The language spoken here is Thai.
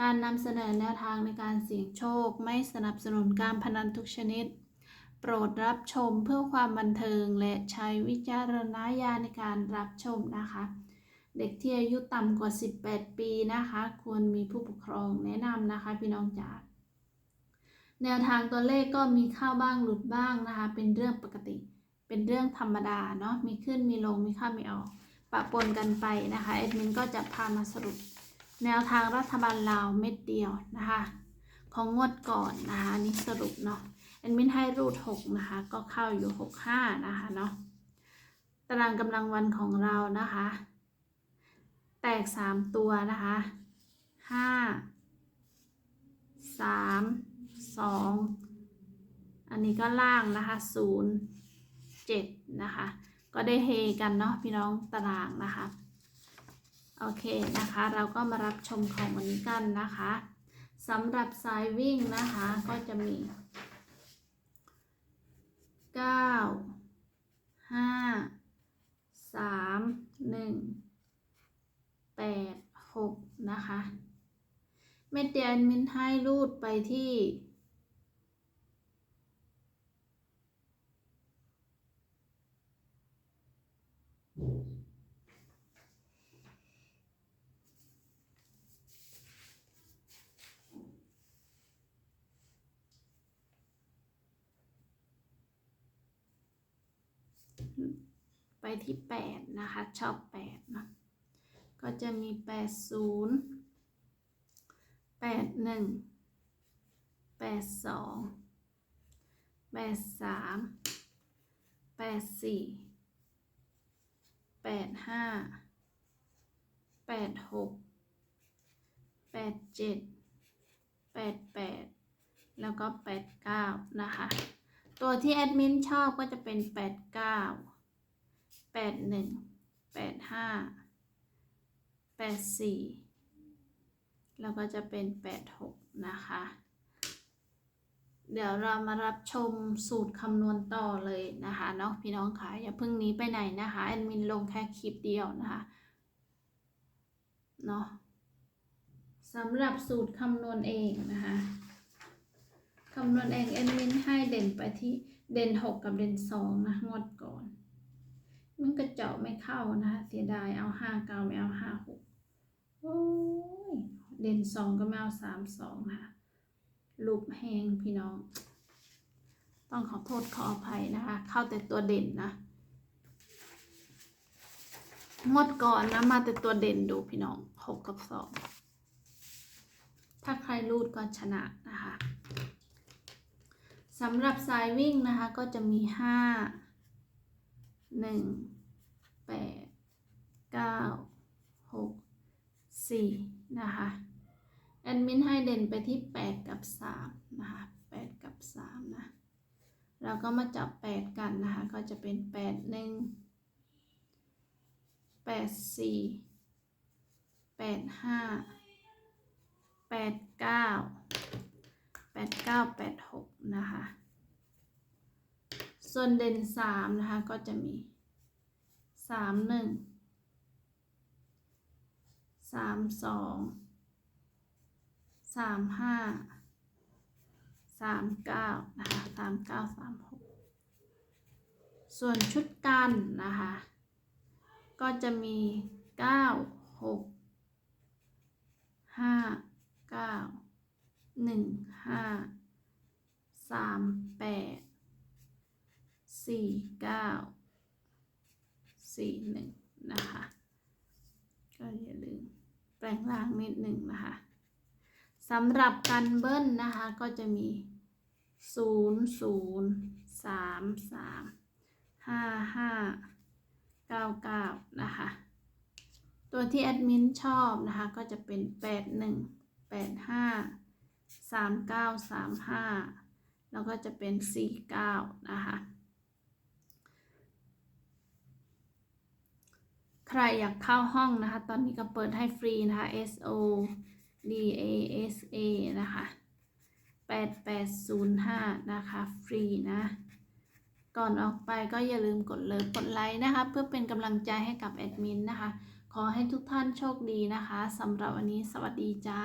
การนำเสนอแนวทางในการเสี่ยงโชค ไม่สนับสนุนการพนันทุกชนิด โปรดรับชมเพื่อความบันเทิงและใช้วิจารณญาณในการรับชมนะคะ เด็กที่อายุต่ำกว่า 18 ปีนะคะ ควรมีผู้ปกครองแนะนำนะคะพี่น้องจ๋าแนวทางตัวเลขก็มีเข้าบ้างหลุดบ้างนะคะ เป็นเรื่องปกติ เป็นเรื่องธรรมดาเนาะมีขึ้นมีลงมีเข้ามีออกปะปนกันไปนะคะเอดมินก็จะพามาสรุป แนวทางรัฐบาลลาวเม็ดเดียวนะคะ ของงวดก่อนนะคะนี่สรุปเนาะแอนมินให้รูดหกนะคะ ก็เข้าอยู่หกห้านะคะเนาะตารางกำลังวันของเรานะคะ แตกสามตัวนะคะห้าสามสองอันนี้ก็ล่างนะคะศูนย์เจ็ดนะคะ ก็ได้เฮกันเนาะพี่น้องตารางนะคะ โอเคนะคะ เราก็มารับชมของวันนี้กันนะคะสำหรับสายวิ่งนะคะก็จะมี 9 5 3 1 8 6 นะคะ เมดเดียนมินให้รูดไปที่ ไปที่แปดนะคะชอบแปดเนาะก็จะมีแปดศูนย์แปดหนึ่งแปดสองแปดสามแปดสี่แปดห้าแปดหกแปดเจ็ดแปดแปดแล้วก็แปดเก้านะคะ ตัวที่แอดมินชอบก็จะเป็นแปดเก้าแปดหนึ่งแปดห้าแปดสี่แล้วก็จะเป็นแปดหกนะคะ เดี๋ยวเรามารับชมสูตรคำนวณต่อเลยนะคะเนาะพี่น้องคะอย่าเพิ่งหนี้ไปไหนนะคะแอดมินลงแค่คลิปเดียวนะคะเนาะสำหรับสูตรคำนวณเองนะคะ คำนวณเองแอดมินให้เด่นไปที่เด่นหกกับเด่นสองนะ งดก่อน มันกระเจาะไม่เข้านะคะเสียดายเอาห้าเก้าไม่เอาห้าหกโอ้ยเด่นสองก็ไม่เอาสามสองนะคะลูบแหงพี่น้อง ต้องขอโทษขออภัยนะคะ เข้าแต่ตัวเด่นนะงดก่อนนะมาแต่ตัวเด่นดูพี่น้องหกกับสองถ้าใครรูดก็ชนะนะคะ สำหรับสายวิ่งนะคะก็จะมีห้าหนึ่งแปดเก้าหกสี่นะคะแอดมินให้เด่นไปที่แปดกับสามนะคะแปดกับสามนะ เราก็มาจับแปดกันนะคะ ก็จะเป็นแปดหนึ่งแปดสี่แปดห้าแปดเก้า 8 9 8 6 นะคะ ส่วนเด่นมนะคะ ก็จะมี 3 1 3 2 3 5 3 9 นะคะ 3 9 3 6 ส่วนชุดกันนะคะ ก็จะมี 9 6 5 ห้าสามแปดสี่เก้าสี่หนึ่งนะคะ ก็อย่าลืมแปลงร่างนิดหนึ่งนะคะสำหรับกันเบิ้ลนะคะ ก็จะมีศูนย์ศูนย์สามสามห้าห้าเก้าเก้านะคะ ตัวที่แอดมินชอบนะคะ ก็จะเป็นแปดหนึ่งแปดห้า สามเก้าสามห้าแล้วก็จะเป็นสี่เก้านะคะ ใครอยากเข้าห้องนะคะ ตอนนี้ก็เปิดให้ฟรีนะคะ S O D A S A นะคะ8805นะคะ ฟรีนะ ก่อนออกไปก็อย่าลืมกดเลิฟกดไลค์นะคะ เพื่อเป็นกำลังใจให้กับแอดมินนะคะ ขอให้ทุกท่านโชคดีนะคะสำหรับวันนี้สวัสดีจ้า